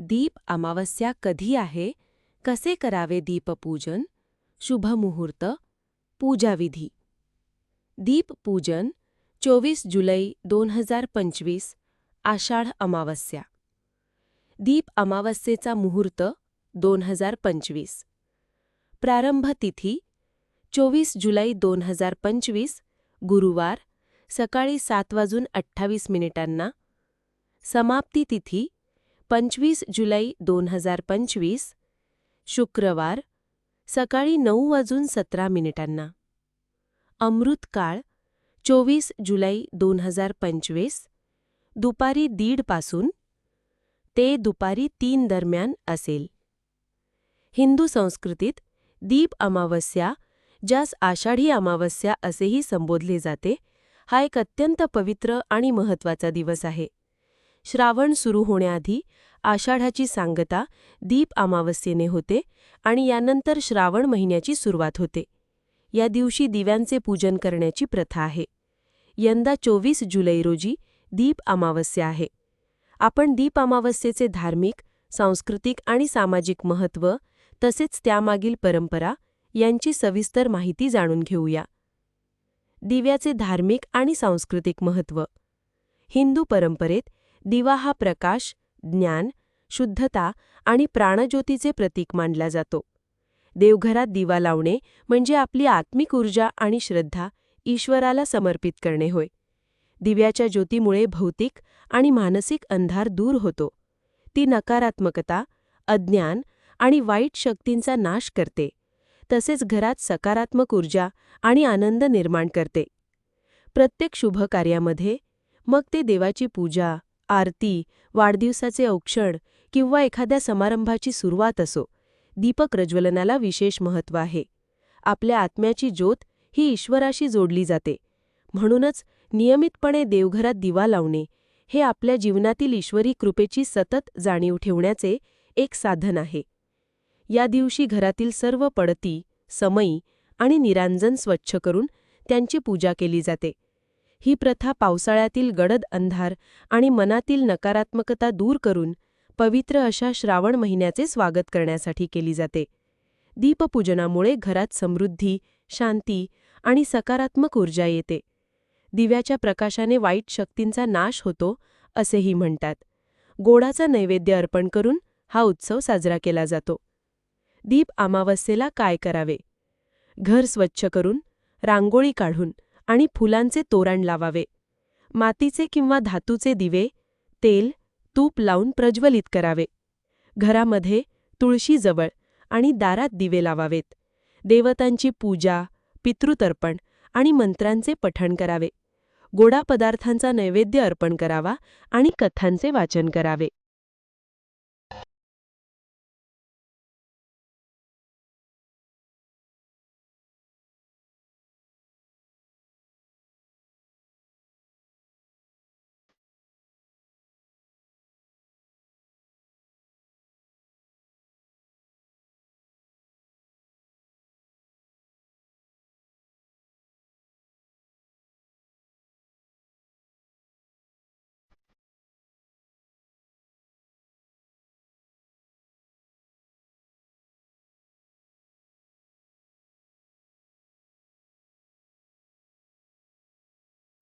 दीप अमावस्या कधी आहे? कसे करावे दीपपूजन? शुभमुहूर्त पूजाविधी. दीपपूजन चोवीस जुलै दोन हजार पंचवीस आषाढ अमावस्या. दीप अमावस्येचा मुहूर्त दोन हजार पंचवीस. प्रारंभ तिथी चोवीस जुलै दोन हजार पंचवीस गुरुवार सकाळी सात वाजून अठ्ठावीस मिनिटांना. समाप्ती तिथी पंचवीस जुलै दोन हजार पंचवीस शुक्रवार सकाळी नऊ वाजून सतरा मिनिटांना. अमृतकाळ चोवीस जुलै दोन हजार पंचवीस दुपारी दीडपासून ते दुपारी तीन दरम्यान असेल. हिंदू संस्कृतीत दीप अमावस्या ज्यास आषाढी अमावस्या असेही संबोधले जाते हा एक अत्यंत पवित्र आणि महत्त्वाचा दिवस आहे. श्रावण सुरू होण्याआधी आषाढाची सांगता दीप अमावस्येने होते आणि यानंतर श्रावण महिन्याची सुरुवात होते. या दिवशी दिव्यांचे पूजन करण्याची प्रथा आहे. यंदा चोवीस जुलै रोजी दीप अमावस्या आहे. आपण दीप अमावस्येचे धार्मिक सांस्कृतिक आणि सामाजिक महत्त्व तसेच त्यामागील परंपरा यांची सविस्तर माहिती जाणून घेऊया. दिव्याचे धार्मिक आणि सांस्कृतिक महत्त्व. हिंदू परंपरेत दिवा हा प्रकाश ज्ञान शुद्धता आणि प्राणज्योतीचे प्रतीक मानला जातो. देवघरात दिवा लावणे म्हणजे आपली आत्मिक ऊर्जा आणि श्रद्धा ईश्वराला समर्पित करणे होय. दिव्याच्या ज्योतीमुळे भौतिक आणि मानसिक अंधार दूर होतो. ती नकारात्मकता अज्ञान आणि वाईट शक्तींचा नाश करते. तसेच घरात सकारात्मक ऊर्जा आणि आनंद निर्माण करते. प्रत्येक शुभ कार्यामध्ये मग ते देवाची पूजा आरती वाढदिवसाचे औक्षण किंवा एखाद्या समारंभाची सुरुवात असो दीपक प्रज्वलनाला विशेष महत्त्व आहे. आपल्या आत्म्याची ज्योत ही ईश्वराशी जोडली जाते. म्हणूनच नियमितपणे देवघरात दिवा लावणे हे आपल्या जीवनातील ईश्वरी कृपेची सतत जाणीव ठेवण्याचे एक साधन आहे. या दिवशी घरातील सर्व पडती समई आणि निरांजन स्वच्छ करून त्यांची पूजा केली जाते. ही प्रथा पावसाळ्यातील गडद अंधार आणि मनातील नकारात्मकता दूर करून पवित्र अशा श्रावण महिन्याचे स्वागत करण्यासाठी केली जाते. दीपपूजनामुळे घरात समृद्धी शांती आणि सकारात्मक ऊर्जा येते. दिव्याच्या प्रकाशाने वाईट शक्तींचा नाश होतो असेही म्हणतात. गोडाचा नैवेद्य अर्पण करून हा उत्सव साजरा केला जातो. दीप अमावस्येला काय करावे? घर स्वच्छ करून रांगोळी काढून आणि फुलांचे तोरण लावावे. मातीचे किंवा धातूचे दिवे तेल तूप लावून प्रज्वलित करावे. घरामध्ये तुळशीजवळ आणि दारात दिवे लावावेत. देवतांची पूजा पितृतर्पण आणि मंत्रांचे पठण करावे. गोडा पदार्थांचा नैवेद्य अर्पण करावा आणि कथांचे वाचन करावे.